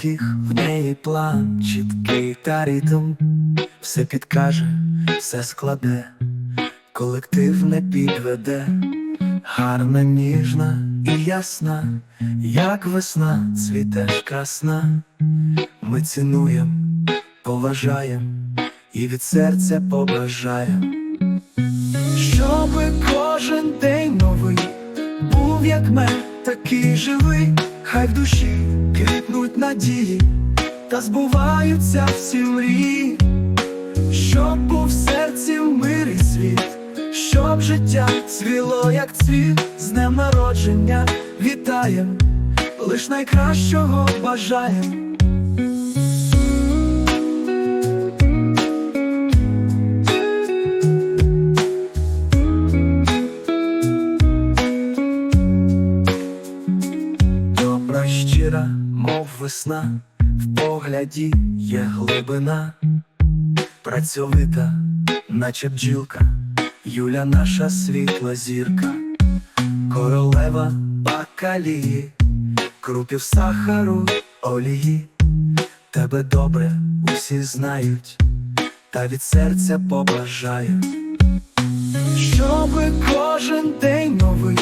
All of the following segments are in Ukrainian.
маленьких в неї план, чіткий та ритм, все підкаже, все складе, колектив не підведе, гарна, ніжна і ясна, як весна, цвітеш красна. Ми цінуємо, поважаємо і від серця побажаємо. Щоби кожен день новий був як мед, такий живий, хай в душі квітнуть надії, та збуваються всі мрії, щоб був в серці в мирі світ, щоб життя цвіло, як цвіт, з днем народження вітаєм, лиш найкращого бажаєм. Щира, мов весна, в погляді є глибина, працьовита, наче бджілка, Юля наша світла зірка, королева бакалії, крупів сахару, олії, тебе добре усі знають, та від серця побажаю, щоби кожен день новий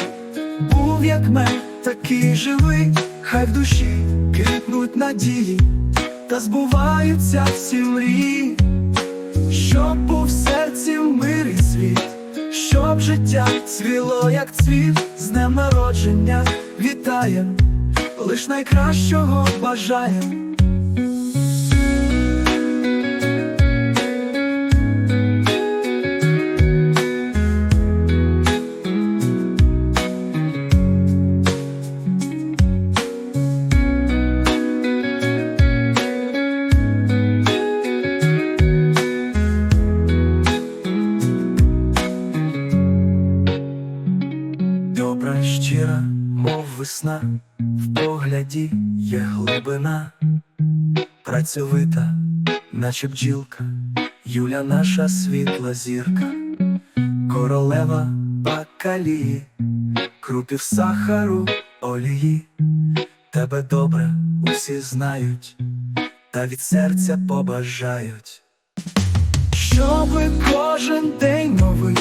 був як мед, такий живий, хай в душі кипнуть надії, та збуваються всі мрії, щоб був серці в мирі світ, щоб життя цвіло, як цвіт, з днем народження вітаєм, лиш найкращого бажаєм. Щира, мов весна, в погляді є глибина, працьовита, наче бджілка, Юля наша світла зірка, королева бакалії, крупів сахару, олії, тебе добре усі знають, та від серця побажають. Щоби кожен день новий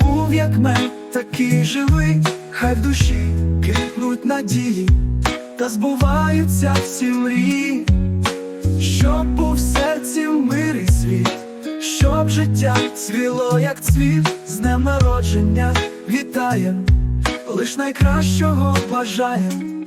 був як мед, такий живий, хай в душі квітнуть надії, та збуваються всі мрії, щоб в серці мир і світ, щоб життя цвіло, як цвіт, з днем народження вітаєм, лиш найкращого бажаєм.